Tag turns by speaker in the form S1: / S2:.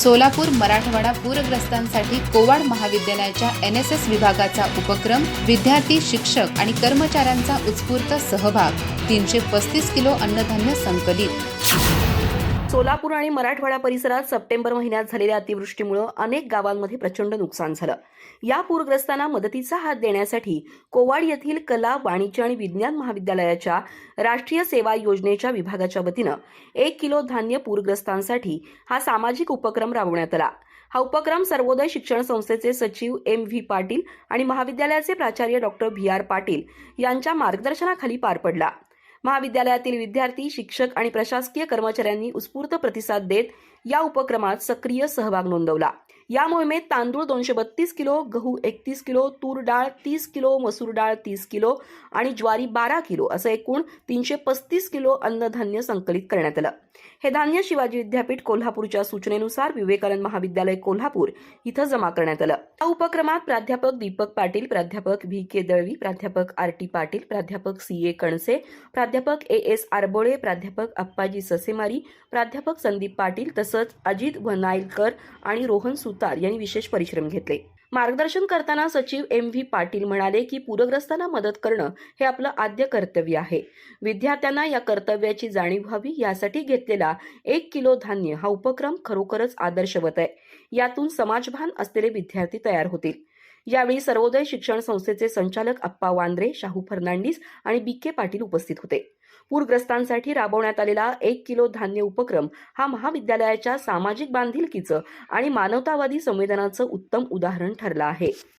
S1: सोलापूर मराठवाडा पूरग्रस्तांसाठी कोवाड महाविद्यालयाच्या N S S विभागाचा उपक्रम विद्यार्थी शिक्षक आणि कर्मचाऱ्यांचा उत्स्फूर्त सहभाग तीनशे पस्तीस किलो अन्नधान्य संकलित.
S2: सोलापूर आणि मराठवाडा परिसरात सप्टेंबर महिन्यात झालेल्या अतिवृष्टीमुळे अनेक गावांमध्ये प्रचंड नुकसान झालं. या पूरग्रस्तांना मदतीचा हात देण्यासाठी कोवाड येथील कला वाणिज्य आणि विज्ञान महाविद्यालयाच्या राष्ट्रीय सेवा योजनेच्या विभागाच्या वतीनं एक किलो धान्य पूरग्रस्तांसाठी हा सामाजिक उपक्रम राबवण्यात आला. हा उपक्रम सर्वोदय शिक्षण संस्थेचे सचिव एम व्ही पाटील आणि महाविद्यालयाचे प्राचार्य डॉक्टर व्ही आर पाटील यांच्या मार्गदर्शनाखाली पार पडला. महाविद्यालयातील विद्यार्थी शिक्षक आणि प्रशासकीय कर्मचाऱ्यांनी उत्स्फूर्त प्रतिसाद देत या उपक्रमात सक्रिय सहभाग नोंदवला. या मोहिमेत तांदूळ दोनशे बत्तीस किलो गहू एकतीस किलो तूर डाळ तीस किलो मसूर डाळ तीस किलो आणि ज्वारी बारा किलो असं एकूण तीनशे पस्तीस किलो अन्नधान्य संकलित करण्यात आलं. हे धान्य शिवाजी विद्यापीठ कोल्हापूरच्या सूचनेनुसार विवेकानंद महाविद्यालय कोल्हापूर इथं जमा करण्यात आलं. या उपक्रमात प्राध्यापक दीपक पाटील प्राध्यापक व्ही के दळवी प्राध्यापक आर टी पाटील प्राध्यापक सी ए कणसे प्राध्यापक ए एस आरबोळे प्राध्यापक अप्पाजी ससेमारी प्राध्यापक संदीप पाटील तसंच अजित वनायलकर आणि रोहन सुत सुतार यांनी विशेष परिश्रम घेतले. मार्गदर्शन करताना सचिव एम व्ही पाटील म्हणाले की पूरग्रस्तांना मदत करणं हे आपलं आद्य कर्तव्य आहे. विद्यार्थ्यांना या कर्तव्याची जाणीव व्हावी यासाठी घेतलेला एक किलो धान्य हा उपक्रम खरोखरच आदर्शवत आहे. यातून समाजभान असलेले विद्यार्थी तयार होतील. यावेळी सर्वोदय शिक्षण संस्थेचे संचालक अप्पा वांद्रे शाहू फर्नांडिस आणि बी के पाटील उपस्थित होते. पूरग्रस्तांसाठी राबवण्यात आलेला एक किलो धान्य उपक्रम हा महाविद्यालयाच्या सामाजिक बांधिलकीचं आणि मानवतावादी संवेदनाचं उत्तम उदाहरण ठरला आहे.